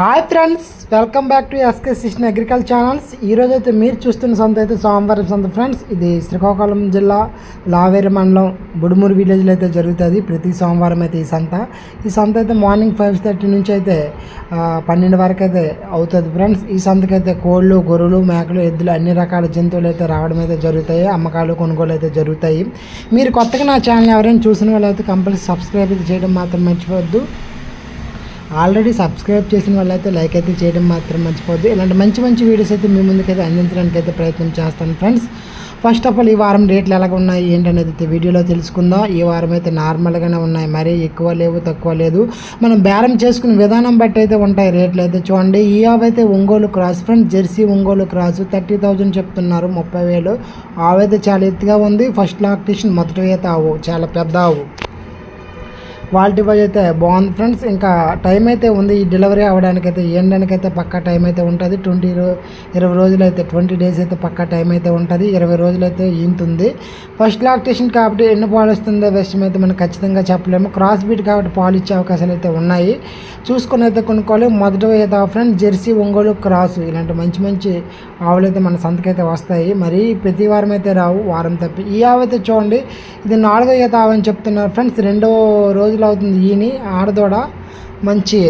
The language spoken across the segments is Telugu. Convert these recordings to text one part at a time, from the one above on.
Hi friends welcome back to SK సిషన్ agriculture channels ఈరోజు అయితే మీరు చూస్తున్న సంత అయితే సోమవారం సంత ఫ్రెండ్స్ ఇది శ్రీకాకుళం జిల్లా లావేరి మండలం బుడుమూరు విలేజ్లో అయితే జరుగుతుంది. ప్రతి సోమవారం అయితే ఈ సంత. ఈ సంత అయితే మార్నింగ్ ఫైవ్ థర్టీ నుంచి అయితే పన్నెండు వరకు అయితే అవుతుంది ఫ్రెండ్స్ ఈ సంతకి అయితే కోళ్ళు గొర్రెలు మేకలు ఎద్దులు అన్ని రకాల జంతువులు అయితే రావడం అయితే జరుగుతాయి. అమ్మకాలు కొనుగోలు అయితే జరుగుతాయి. మీరు కొత్తగా నా ఛానల్ ఎవరైనా చూసిన వాళ్ళైతే కంపల్సరీ సబ్స్క్రైబ్ అయితే చేయడం మాత్రం మర్చిపోవద్దు. ఆల్రెడీ సబ్స్క్రైబ్ చేసిన వాళ్ళైతే లైక్ అయితే చేయడం మాత్రం మర్చిపోద్దు ఇలాంటి మంచి మంచి వీడియోస్ అయితే మీ ముందుకైతే అందించడానికి అయితే ప్రయత్నం చేస్తాను ఫ్రెండ్స్. ఫస్ట్ ఆఫ్ ఆల్ ఈ వారం రేట్లు ఎలాగ ఉన్నాయి ఏంటనేది అయితే వీడియోలో తెలుసుకుందాం. ఈ వారం అయితే నార్మల్గానే ఉన్నాయి. మరీ ఎక్కువ లేవు తక్కువ లేదు. మనం బేరం చేసుకునే విధానం బట్టి అయితే ఉంటాయి రేట్లు అయితే. చూడండి ఈ ఆవు అయితే Ongole cross friends. Jersey Ongole cross thirty thousand చెప్తున్నారు. ముప్పై వేలు. ఆవు అయితే చాలా ఎత్తుగా ఉంది. ఫస్ట్ లాక్టేషన్ మొదటి అయితే ఆవు. చాలా పెద్ద ఆవు. క్వాలిటీ వైజ్ అయితే బాగుంది ఫ్రెండ్స్. ఇంకా టైం అయితే ఉంది ఈ డెలివరీ అవ్వడానికైతే అయితే పక్కా టైం అయితే ఉంటుంది. ట్వంటీ ఇరవై రోజులు అయితే ట్వంటీ డేస్ అయితే పక్కా టైం అయితే ఉంటుంది. ఇరవై రోజులు అయితే ఈంతుంది ఫస్ట్ లాక్టేషన్ కాబట్టి ఎన్ని పాలు వస్తుందో విషయం అయితే మనం ఖచ్చితంగా చెప్పలేము. క్రాస్ బీట్ కాబట్టి పాలు ఇచ్చే అవకాశాలు అయితే ఉన్నాయి. చూసుకొని అయితే కొనుక్కోవాలి. మొదట అయితే ఫ్రెండ్ జెర్సీ ఒంగోలు క్రాస్ ఇలాంటి మంచి మంచి ఆవులు అయితే మన సంతకైతే వస్తాయి. మరి ప్రతి వారం అయితే రావు వారం తప్పి. ఈ ఆవు అయితే చూడండి ఇది నాలుగో ఈత ఆవు అని చెప్తున్నారు ఫ్రెండ్స్. రెండో రోజు రోజులు అవుతుంది. ఈని ఆడదోడ మంచి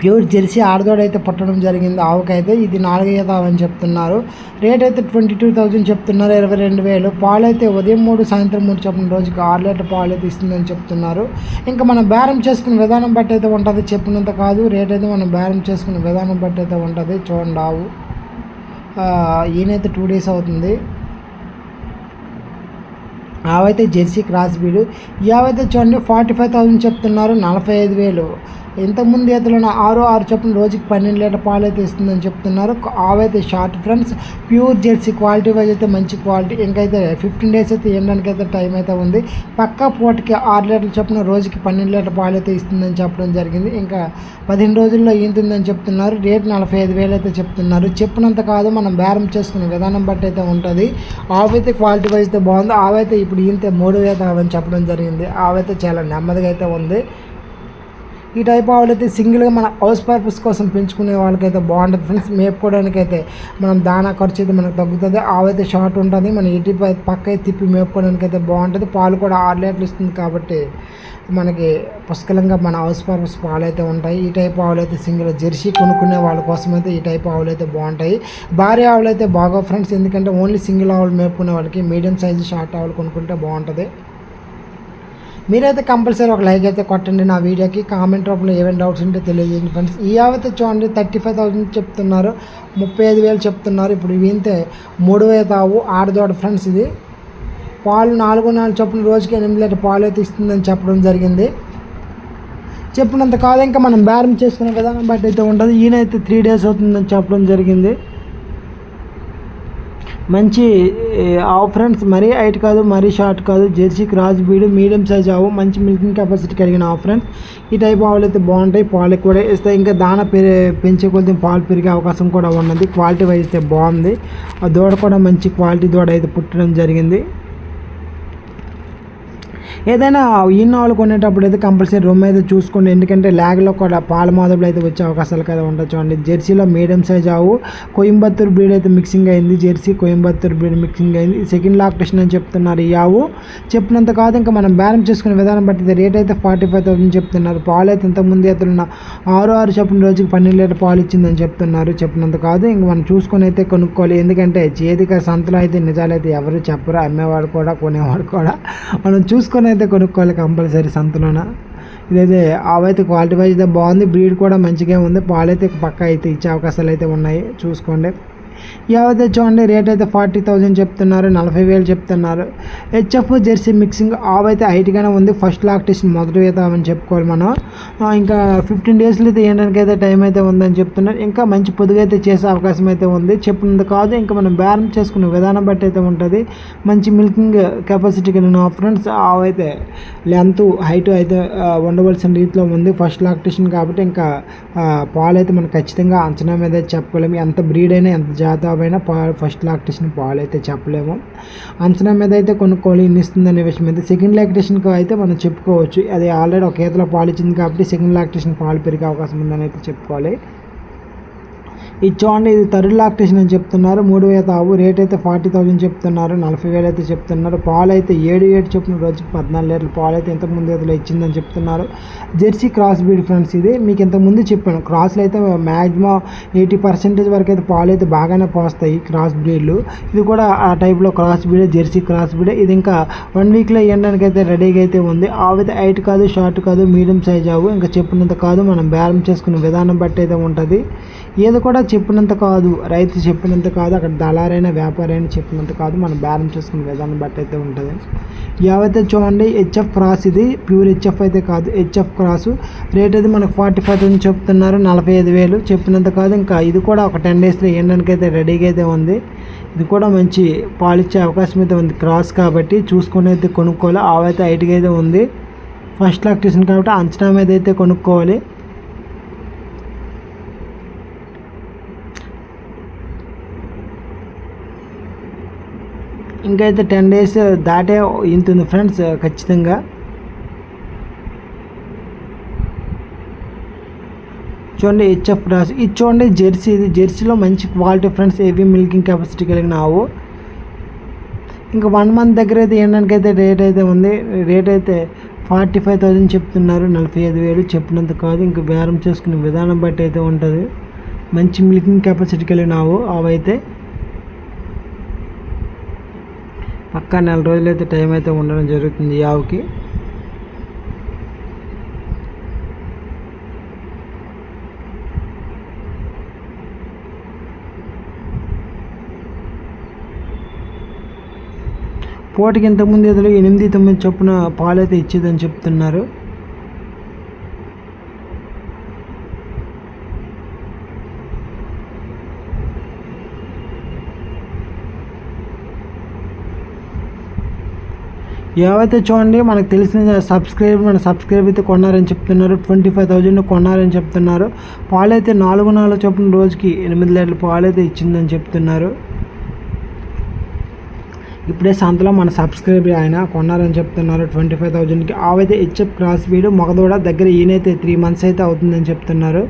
ప్యూర్ జెర్సీ ఆడదోడ అయితే పట్టడం జరిగింది. ఆవుకైతే ఇది నాలుగైదావని అని చెప్తున్నారు. రేట్ అయితే ట్వంటీ టూ థౌజండ్ చెప్తున్నారు. ఇరవై రెండు వేలు. పాలు అయితే ఉదయం మూడు సాయంత్రం మూడు చెప్పిన రోజుకి ఆరు లీటర్ పాలు అయితే ఇస్తుందని చెప్తున్నారు. ఇంకా మనం బేరం చేసుకునే విధానం బట్టి అయితే ఉంటుంది చెప్పినంత కాదు. రేట్ అయితే మనం బేరం చేసుకునే విధానం బట్టి అయితే ఉంటుంది. చూడండి ఆవు. ఈయనైతే టూ డేస్ అవుతుంది. ఆవైతే జెర్సీ క్రాస్ బీడు. ఇవైతే చూడండి ఫార్టీ ఫైవ్ థౌసండ్ చెప్తున్నారు నలభై ఐదు వేలు. ఇంతకుముందు ఈతలో ఆరు ఆరు చొప్పున రోజుకి పన్నెండు లీటర్ పాలు అయితే ఇస్తుందని చెప్తున్నారు. ఆవైతే short friends pure jersey quality wise అయితే మంచి క్వాలిటీ. ఇంకైతే ఫిఫ్టీన్ డేస్ అయితే ఇవ్వడానికి అయితే టైం అయితే ఉంది. పక్క పూటకి ఆరు లీటర్ల చొప్పున రోజుకి పన్నెండు లీటర్ పాలు అయితే ఇస్తుందని చెప్పడం జరిగింది. ఇంకా పదిహేను రోజుల్లో ఈంతుందని చెప్తున్నారు. రేట్ నలభై ఐదు వేలు అయితే చెప్తున్నారు. చెప్పినంత కాదు మనం బేరం చేసుకునే విధానం బట్టి అయితే ఉంటుంది. ఆవైతే క్వాలిటీ వైజ్ అయితే బాగుంది. ఆవైతే ఇప్పుడు ఈంతే మూడు వేత ఆవని చెప్పడం జరిగింది. ఆవైతే చాలా నెమ్మదిగా అయితే ఉంది. ఈ టైప్ ఆవులు అయితే సింగిల్గా మన హౌస్ పర్పస్ కోసం పెంచుకునే వాళ్ళకైతే బాగుంటుంది ఫ్రెండ్స్ మేపుకోవడానికి అయితే మనం దానా ఖర్చు అయితే మనకు తగ్గుతుంది. ఆవైతే షార్ట్ ఉంటుంది. మన ఇటు పై- పక్క తిప్పి మేపుకోవడానికి అయితే బాగుంటుంది. పాలు కూడా ఆరు లీటర్లు ఇస్తుంది కాబట్టి మనకి పుష్కలంగా మన హౌస్ పర్పస్ పాలు అయితే ఉంటాయి. ఈ టైప్ ఆవులు అయితే సింగిల్ జెర్సీ కొనుక్కునే వాళ్ళ కోసం అయితే ఈ టైప్ ఆవులు అయితే బాగుంటాయి. భారీ ఆవులు అయితే బాగా ఫ్రెండ్స్ ఎందుకంటే ఓన్లీ సింగిల్ ఆవులు మేపుకునే వాళ్ళకి మీడియం సైజు షార్ట్ ఆవులు కొనుక్కుంటే బాగుంటుంది. మీరైతే కంపల్సరీ ఒక లైక్ అయితే కొట్టండి నా వీడియోకి. కామెంట్ రూపంలో ఏమైనా డౌట్స్ ఉంటే తెలియజేయండి ఫ్రెండ్స్ ఈ ఆవైతే చూడండి థర్టీ ఫైవ్ థౌసండ్ చెప్తున్నారు. ముప్పై ఐదు వేలు చెప్తున్నారు. ఇప్పుడు ఇవింతే మూడు వేలు తావు ఆడదోడ ఫ్రెండ్స్ ఇది. పాలు నాలుగు నాలుగు చొప్పున రోజుకి ఎనిమిది లీటర్ పాలు అయితే ఇస్తుందని చెప్పడం జరిగింది. చెప్పినంత కాదు ఇంకా మనం బేరం చేసుకునే విధానం బట్టి అయితే ఉంటుంది ఈయనైతే త్రీ డేస్ అవుతుందని చెప్పడం జరిగింది. మంచి ఆఫ్ ఫ్రెండ్స్ మరీ హైట్ కాదు మరీ షార్ట్ కాదు jersey cross breed medium size ఆవు మంచి మిల్కింగ్ కెపాసిటీ కలిగిన ఆఫ్ ఫ్రెండ్స్ ఈ టైప్ ఆవులు అయితే బాగుంటాయి పాలు కూడా ఇస్తాయి. ఇంకా దాన పెరి పెంచే కొద్ది పాలు పెరిగే అవకాశం కూడా ఉన్నది. క్వాలిటీ వైజ్ అయితే బాగుంది. ఆ దూడ కూడా మంచి క్వాలిటీ దూడ అయితే పుట్టడం జరిగింది. ఏదైనా ఈయన కొనేటప్పుడు అయితే కంపల్సరీ రూమ్ అయితే చూసుకోండి. ఎందుకంటే ల్యాగ్లో కూడా పాల మాదపులు అయితే వచ్చే అవకాశాలు కదా ఉండొచ్చు అండి. జెర్సీలో మీడియం సైజ్ ఆవు కోయంబత్తూరు బ్రీడ్ అయితే మిక్సింగ్ అయింది. జెర్సీ కోయంబత్తూరు బ్రీడ్ మిక్సింగ్ అయింది. సెకండ్ లాక్టేషన్ అని చెప్తున్నారు ఈ ఆవు. చెప్పినంత కాదు ఇంకా మనం బ్యాలెన్స్ చేసుకునే విధానం బట్టి రేట్ అయితే ఫార్టీ ఫైవ్ థౌసండ్ చెప్తున్నారు. పాలు అయితే ఇంతకుముందు ఎత్తున్న ఆరు ఆరు చెప్పిన రోజుకి పన్నెండు లీటర్ పాలు ఇచ్చిందని చెప్తున్నారు. చెప్పినంత కాదు ఇంక మనం చూసుకొని అయితే కొనుక్కోవాలి. ఎందుకంటే చేతిక సంతలో అయితే నిజాలైతే ఎవరు చెప్పరు. అమ్మేవాడు కూడా కొనేవాడు కూడా. మనం చూసుకొని అయితే కొనుక్కోవాలి కంపల్సరీ సంతలోన. ఇదైతే అవైతే క్వాలిటీ వైజ్ అయితే బాగుంది బ్రీడ్ కూడా మంచిగా ఉంది. పాలు అయితే పక్క అయితే ఇచ్చే అవకాశాలు అయితే ఉన్నాయి. చూసుకోండి. యావైతే చూడండి రేట్ అయితే ఫార్టీ థౌజండ్ చెప్తున్నారు నలభై వేలు చెప్తున్నారు. హెచ్ఎఫ్ జెర్సీ మిక్సింగ్ ఆవైతే హైట్గానే ఉంది. ఫస్ట్ లాక్టేషన్ మొదటి వేద్దామని చెప్పుకోవాలి మనం. ఇంకా ఫిఫ్టీన్ డేస్లో అయితే వేయడానికి అయితే టైం అయితే ఉందని చెప్తున్నారు. ఇంకా మంచి పొదుగు అయితే చేసే అవకాశం అయితే ఉంది. చెప్పినంత కాదు ఇంకా మనం బేరం చేసుకునే విధానం బట్టి అయితే ఉంటుంది. మంచి మిల్కింగ్ కెపాసిటీ కలిగిన ఫ్రెండ్స్ ఆవైతే లెంత్ హైట్ అయితే ఉండవలసిన రీతిలో ఉంది. ఫస్ట్ లాక్టేషన్ కాబట్టి ఇంకా పాలు అయితే మనం ఖచ్చితంగా అంచనా మీద చెప్పుకోలేము. ఎంత బ్రీడ్ అయినా ఎంత జాత అవైనా పాలు ఫస్ట్ లాక్టేషన్ పాలు అయితే చెప్పలేము. అంచనా మీద అయితే కొనుక్కోవాలి ఇన్ని ఇస్తుందనే విషయం అయితే సెకండ్ లాక్టేషన్కి అయితే మనం చెప్పుకోవచ్చు. అది ఆల్రెడీ ఒక ఈతలో పాలు ఇచ్చింది కాబట్టి సెకండ్ లాక్టేషన్ పాలు పెరిగే అవకాశం ఉందని అయితే చెప్పుకోవాలి. ఇది చూడండి ఇది థర్డ్ లాక్టేషన్ అని చెప్తున్నారు. మూడు వేల ఆవు రేట్ అయితే ఫార్టీ థౌజండ్ చెప్తున్నారు. నలభై వేలు అయితే చెప్తున్నారు. పాలు అయితే ఏడు ఏడు చెప్పిన రోజు పద్నాలుగు లీటర్లు పాలు అయితే ఇంతకుముందు ముందు ఇచ్చిందని చెప్తున్నారు. జెర్సీ క్రాస్ బీడ్ ఫ్రెండ్స్ ఇది మీకు ఇంతకుముందు చెప్పాను. క్రాస్లు అయితే మ్యాక్సిమం ఎయిటీ పర్సెంటేజ్ వరకు అయితే పాలు అయితే బాగానే పోస్తాయి క్రాస్ బ్రీడ్లు. ఇది కూడా ఆ టైప్లో cross breed jersey cross breed. ఇది ఇంకా వన్ వీక్లో ఇవ్వడానికి అయితే రెడీగా అయితే ఉంది. ఆవు హైట్ కాదు షార్ట్ కాదు మీడియం సైజ్ ఆవు. ఇంకా చెప్పినంత కాదు మనం బ్యాలెన్స్ చేసుకునే విధానం బట్టి అయితే ఉంటుంది. ఏది కూడా చెప్పినంత కాదు రైతు చెప్పినంత కాదు అక్కడ దళారైన వ్యాపారైనా చెప్పినంత కాదు మనం బ్యాలెన్స్ చేసుకునే విధానం బట్టి అయితే ఉంటుంది. ఏవైతే చూడండి హెచ్ఎఫ్ క్రాస్ ఇది ప్యూర్ హెచ్ఎఫ్ అయితే కాదు. హెచ్ఎఫ్ క్రాస్ రేట్ అయితే మనకు ఫార్టీ ఫైవ్ థౌసండ్ చెప్తున్నారు నలభై ఐదు వేలు. చెప్పినంత కాదు ఇంకా ఇది కూడా ఒక టెన్ డేస్లో వేయడానికి అయితే రెడీగా అయితే ఉంది. ఇది కూడా మంచి పాలిచ్చే అవకాశం అయితే ఉంది క్రాస్ కాబట్టి చూసుకొని అయితే కొనుక్కోవాలి. ఆవైతే హైట్గా అయితే ఉంది. ఫస్ట్ లాక్టేషన్ కాబట్టి అంచనా మీద అయితే కొనుక్కోవాలి. ఇంకైతే టెన్ డేస్ దాటే ఇంతుంది ఫ్రెండ్స్ ఖచ్చితంగా. చూడండి హెచ్ఎఫ్ రాసి ఇది చూడండి జెర్సీ ఇది. జెర్సీలో మంచి క్వాలిటీ ఫ్రెండ్స్ ఏవి మిల్కింగ్ కెపాసిటీ కలిగిన ఆవు. ఇంకా వన్ మంత్ దగ్గర అయితే ఏండానికి అయితే రేట్ అయితే ఉంది. రేట్ అయితే ఫార్టీ ఫైవ్ థౌజండ్ చెప్తున్నారు. నలభై ఐదు వేలు చెప్పినంత కాదు. ఇంకా బేరం చేసుకునే విధానం బట్టి అయితే ఉంటుంది. మంచి మిల్కింగ్ కెపాసిటీ కలిగిన ఆవు అవైతే అయితే పక్కా నెల రోజులు అయితే టైం అయితే ఉండడం జరుగుతుంది ఈ ఆవుకి. పోటీకి ఇంతకుముందు ఎదురు ఎనిమిది తొమ్మిది చొప్పున పాలు అయితే ఇచ్చేదని చెప్తున్నారు. ఏవైతే చూడండి మనకు తెలిసిన సబ్స్క్రైబ్ మన సబ్స్క్రైబ్ అయితే కొన్నారని చెప్తున్నారు. ట్వంటీ ఫైవ్ థౌజండ్ కొన్నారని చెప్తున్నారు. పాలు అయితే నాలుగు నాలుగు చొప్పున రోజుకి ఎనిమిది లీటర్ల పాలు అయితే ఇచ్చిందని చెప్తున్నారు. ఇప్పుడే సంతలో మన సబ్స్క్రైబర్ ఆయన కొన్నారని చెప్తున్నారు. ట్వంటీ ఫైవ్ థౌజండ్కి ఆవైతే హెచ్ఎఫ్ క్రాస్ బీడ్ మగదూడ దగ్గర ఈయనైతే త్రీ మంత్స్ అయితే అవుతుందని చెప్తున్నారు.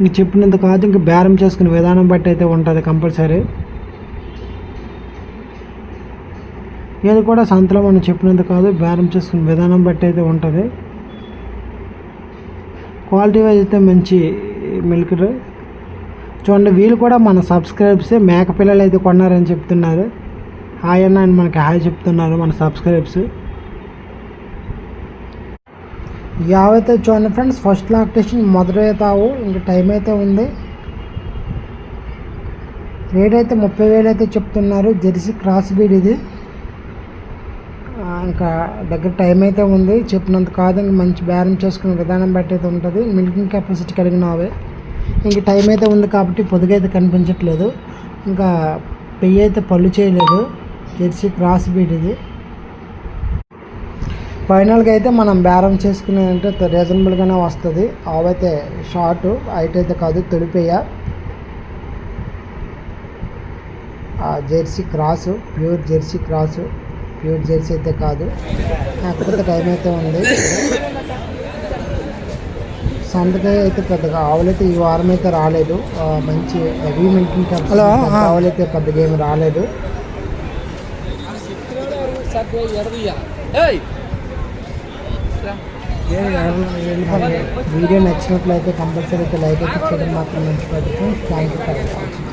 ఇంక చెప్పినంత కాదు ఇంక బేరం చేసుకునే విధానం బట్టి అయితే ఉంటుంది కంపల్సరీ. ఏది కూడా సంతలో మనం చెప్పినంత కాదు బేరం చేసుకునే విధానం బట్టి అయితే ఉంటుంది. క్వాలిటీ వైజ్ అయితే మంచి మిల్క్ చూడండి వీళ్ళు కూడా మన సబ్స్క్రైబ్సే మేక పిల్లలు అయితే కొన్నారని చెప్తున్నారు. హాయ్ అన్న అని మనకి హాయ్ చెప్తున్నారు మన సబ్స్క్రైబ్స్ యావైతే చూడండి ఫ్రెండ్స్ ఫస్ట్ లాక్టేషన్ మొదలవుతావు. ఇంకా టైం అయితే ఉంది. రేట్ అయితే ముప్పై వేలు అయితే చెప్తున్నారు. జెర్సీ క్రాస్ బీడ్ ఇది. ఇంకా దగ్గర టైం అయితే ఉంది. చెప్పినంత కాదు ఇంకా మంచి బేరం చేసుకునే విధానం బట్టి అయితే ఉంటుంది. మిల్కింగ్ కెపాసిటీ కలిగిన అవే ఇంక టైం అయితే ఉంది కాబట్టి పొదుగు అయితే కనిపించట్లేదు. ఇంకా పెయ్యి అయితే పళ్ళు చేయలేదు. జెర్సీ క్రాస్ బీడ్ ఇది. ఫైనల్గా అయితే మనం బేరం చేసుకునే అంటే రీజనబుల్గానే వస్తుంది. అవైతే షార్ట్ హైట్ అయితే కాదు తొలిపేయ jersey cross pure jersey cross. Pure jersey అయితే కాదు. కాకపోతే టైం అయితే ఉంది. సంతకాయ అయితే పెద్దగా ఆవులైతే ఈ వారం అయితే రాలేదు. మంచి హెవీ మిల్కింగ్ హలో ఆవులైతే పెద్దగా ఏమి రాలేదు. వీడియో నచ్చినట్లయితే కంపల్సరీ అయితే లైక్ అయితే చేయడం మాత్రం మర్చిపోతుంది థ్యాంక్ యూ ఫర్ వాచింగ్